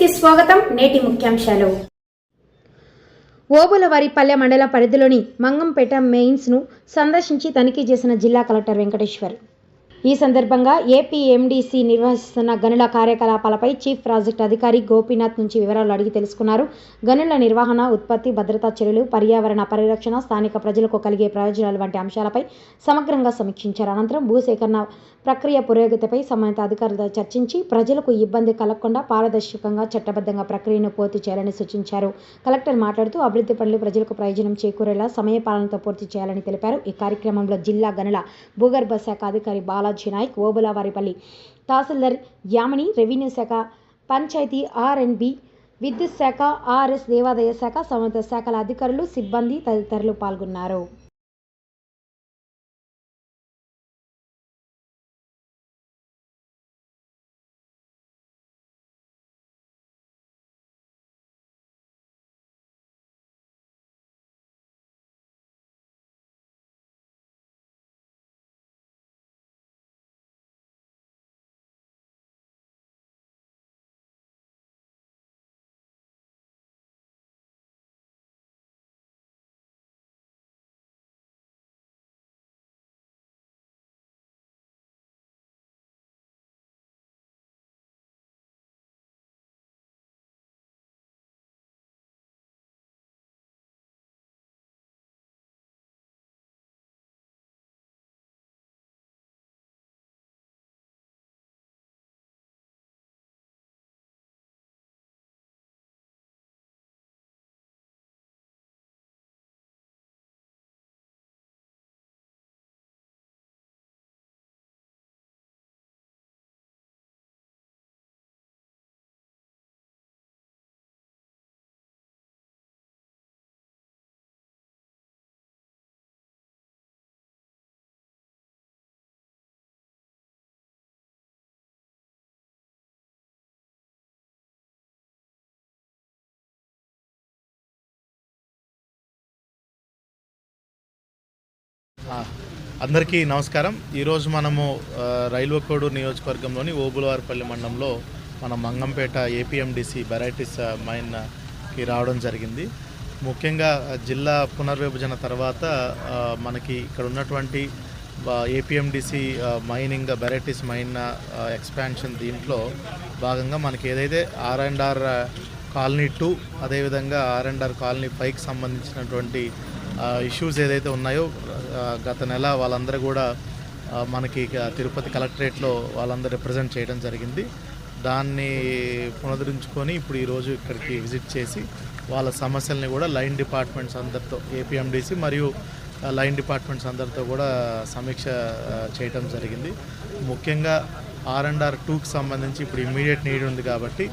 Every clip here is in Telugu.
కి స్వాగతం నేటి ముఖ్యాంశాలు. ఓబులవారిపల్లె మండల పరిధిలోని మంగంపేట మెయిన్స్ను సందర్శించి తనిఖీ చేసిన జిల్లా కలెక్టర్ వెంకటేశ్వర్. ఈ సందర్భంగా ఏపీఎండీసీ నిర్వహిస్తున్న గనుల కార్యకలాపాలపై చీఫ్ ప్రాజెక్ట్ అధికారి గోపీనాథ్ నుంచి వివరాలు అడిగి తెలుసుకున్నారు. గనుల నిర్వహణ ఉత్పత్తి భద్రతా చర్యలు పర్యావరణ పరిరక్షణ స్థానిక ప్రజలకు కలిగే ప్రయోజనాలు వంటి అంశాలపై సమగ్రంగా సమీక్షించారు. అనంతరం భూసేకరణ ప్రక్రియ పురోగతిపై సంబంధిత అధికారులతో చర్చించి ప్రజలకు ఇబ్బంది కలగకుండా పారదర్శకంగా చట్టబద్ధంగా ప్రక్రియను పూర్తి చేయాలని సూచించారు. కలెక్టర్ మాట్లాడుతూ అభివృద్ధి పనులు ప్రజలకు ప్రయోజనం చేకూరేలా సమయపాలనతో పూర్తి చేయాలని తెలిపారు. ఈ కార్యక్రమంలో జిల్లా గనుల భూగర్భ శాఖ అధికారి బాలాజీ నాయక్ ఓబులవారిపల్లి తహసీల్దార్ యామిని రెవెన్యూ శాఖ పంచాయతీ ఆర్ అండ్ బి విద్యుత్ శాఖ ఆర్ఎస్ దేవాదాయ శాఖ సంబంధిత శాఖల అధికారులు సిబ్బంది తదితరులు పాల్గొన్నారు. అందరికీ నమస్కారం. ఈరోజు మనము రైల్వే కోడు నియోజకవర్గంలోని ఓబులవారిపల్లి మండలంలో మన మంగంపేట ఏపీఎండిసి వెరైటీస్ మైన్కి రావడం జరిగింది. ముఖ్యంగా జిల్లా పునర్విభజన తర్వాత మనకి ఇక్కడ ఉన్నటువంటి APMDC mining varieties mine expansion దీంట్లో భాగంగా మనకి ఏదైతే R and R colony two అదేవిధంగా ఆర్ అండ్ ఆర్ కాలనీ ఫైవ్కి సంబంధించినటువంటి ఇష్యూస్ ఏదైతే ఉన్నాయో గత నెల వాళ్ళందరూ కూడా మనకి తిరుపతి కలెక్టరేట్లో వాళ్ళందరూ రిప్రజెంట్ చేయడం జరిగింది. దాన్ని పునరుద్ధరించుకొని ఇప్పుడు ఈరోజు ఇక్కడికి విజిట్ చేసి వాళ్ళ సమస్యల్ని కూడా లైన్ డిపార్ట్మెంట్స్ అందరితో ఏపీఎండిసి మరియు లైన్ డిపార్ట్మెంట్స్ అందరితో కూడా సమీక్ష చేయటం జరిగింది. ముఖ్యంగా ఆర్ అండ్ ఆర్ టూకి సంబంధించి ఇప్పుడు ఇమీడియట్ నీడ్ ఉంది కాబట్టి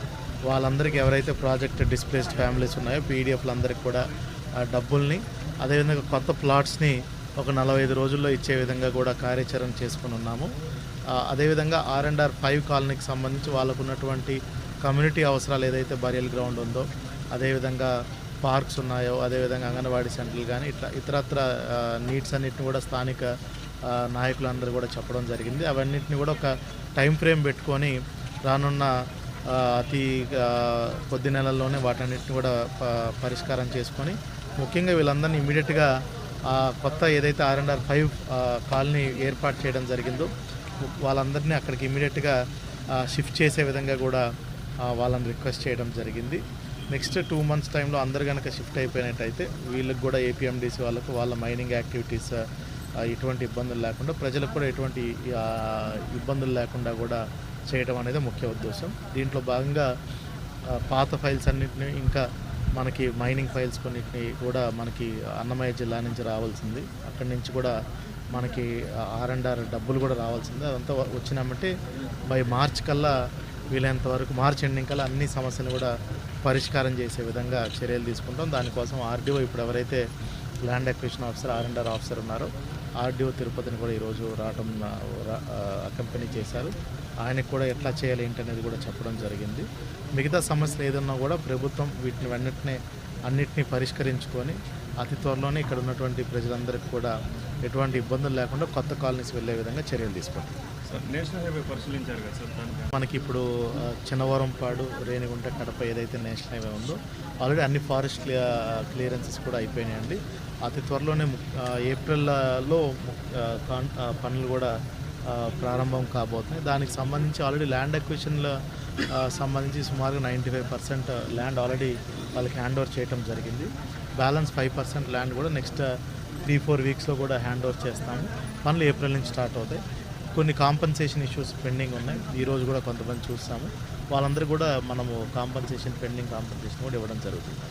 వాళ్ళందరికీ ఎవరైతే ప్రాజెక్ట్ డిస్ప్లేస్డ్ ఫ్యామిలీస్ ఉన్నాయో పీడిఎఫ్లు అందరికీ కూడా డబ్బుల్ని అదేవిధంగా కొత్త ప్లాట్స్ని ఒక నలభై ఐదు రోజుల్లో ఇచ్చే విధంగా కూడా కార్యాచరణ చేసుకుని ఉన్నాము. అదేవిధంగా ఆర్ అండ్ ఆర్ ఫైవ్ కాలనీకి సంబంధించి వాళ్ళకు ఉన్నటువంటి కమ్యూనిటీ అవసరాలు ఏదైతే బరియల్ గ్రౌండ్ ఉందో అదేవిధంగా పార్క్స్ ఉన్నాయో అదేవిధంగా అంగన్వాడీ సెంటర్లు కానీ ఇట్లా ఇతరత్ర నీడ్స్ అన్నిటిని కూడా స్థానిక నాయకులందరూ కూడా చెప్పడం జరిగింది. అవన్నిటిని కూడా ఒక టైం ఫ్రేమ్ పెట్టుకొని రానున్న అతి కొద్ది నెలల్లోనే వాటన్నిటిని కూడా పరిష్కారం చేసుకొని ముఖ్యంగా వీళ్ళందరినీ ఇమీడియట్గా కొత్త ఏదైతే R and R five colony ఏర్పాటు చేయడం జరిగిందో వాళ్ళందరినీ అక్కడికి ఇమీడియట్గా షిఫ్ట్ చేసే విధంగా కూడా వాళ్ళని రిక్వెస్ట్ చేయడం జరిగింది. నెక్స్ట్ టూ మంత్స్ టైంలో అందరు కనుక షిఫ్ట్ అయిపోయినట్టయితే వీళ్ళకి కూడా ఏపీఎండిసి వాళ్ళకు వాళ్ళ మైనింగ్ యాక్టివిటీస్ ఎటువంటి ఇబ్బందులు లేకుండా ప్రజలకు కూడా ఎటువంటి ఇబ్బందులు లేకుండా కూడా చేయడం అనేది ముఖ్య ఉద్దేశం. దీంట్లో భాగంగా పాత ఫైల్స్ అన్నింటినీ ఇంకా మనకి మైనింగ్ ఫైల్స్ కొన్నిటిని కూడా మనకి అన్నమయ్య జిల్లా నుంచి రావాల్సింది. అక్కడి నుంచి కూడా మనకి ఆర్ అండ్ ఆర్ డబ్బులు కూడా రావాల్సింది. అదంతా వచ్చినామంటే బై మార్చ్ కల్లా వీలైనంత వరకు మార్చ్ ఎండింగ్ కల్లా అన్ని సమస్యలు కూడా పరిష్కారం చేసే విధంగా చర్యలు తీసుకుంటాం. దానికోసం ఆర్డీఓ ఇప్పుడు ఎవరైతే land acquisition officer R and R officer ఉన్నారో ఆర్డీఓ తిరుపతిని కూడా ఈరోజు రావటం అకంపెనీ చేశారు. ఆయనకు కూడా ఎట్లా చేయాలి ఏంటనేది కూడా చెప్పడం జరిగింది. మిగతా సమస్యలు ఏదన్నా కూడా ప్రభుత్వం వీటిని వెన్నిటినే అన్నిటినీ పరిష్కరించుకొని అతి త్వరలోనే ఇక్కడ ఉన్నటువంటి ప్రజలందరికీ కూడా ఎటువంటి ఇబ్బందులు లేకుండా కొత్త కాలనీస్ వెళ్ళే విధంగా చర్యలు తీసుకుంటాం. సార్ నేషనల్ హైవే పరిశీలించారు కదా సార్ దానికి? మనకి ఇప్పుడు చిన్నవరంపాడు రేణిగుంట కడప ఏదైతే నేషనల్ హైవే ఉందో ఆల్రెడీ అన్ని ఫారెస్ట్ క్లియరెన్సెస్ కూడా అయిపోయినాయండి. అతి త్వరలోనే ఏప్రిల్లో పనులు కూడా ప్రారంభం కాబోతున్నాయి. దానికి సంబంధించి ఆల్రెడీ ల్యాండ్ అక్విజిషన్లో సంబంధించి సుమారుగా ninety five percent land already వాళ్ళకి హ్యాండ్ ఓవర్ చేయడం జరిగింది. బ్యాలెన్స్ ఫైవ్ పర్సెంట్ ల్యాండ్ కూడా నెక్స్ట్ త్రీ ఫోర్ వీక్స్లో కూడా హ్యాండ్ ఓవర్ చేస్తాము. పనులు ఏప్రిల్ నుంచి స్టార్ట్ అవుతాయి. కొన్ని కాంపన్సేషన్ ఇష్యూస్ పెండింగ్ ఉన్నాయి. ఈరోజు కూడా కొంతమంది చూస్తాము. వాళ్ళందరూ కూడా మనము కాంపన్సేషన్ పెండింగ్ కాంపన్సేషన్ కూడా ఇవ్వడం జరుగుతుంది.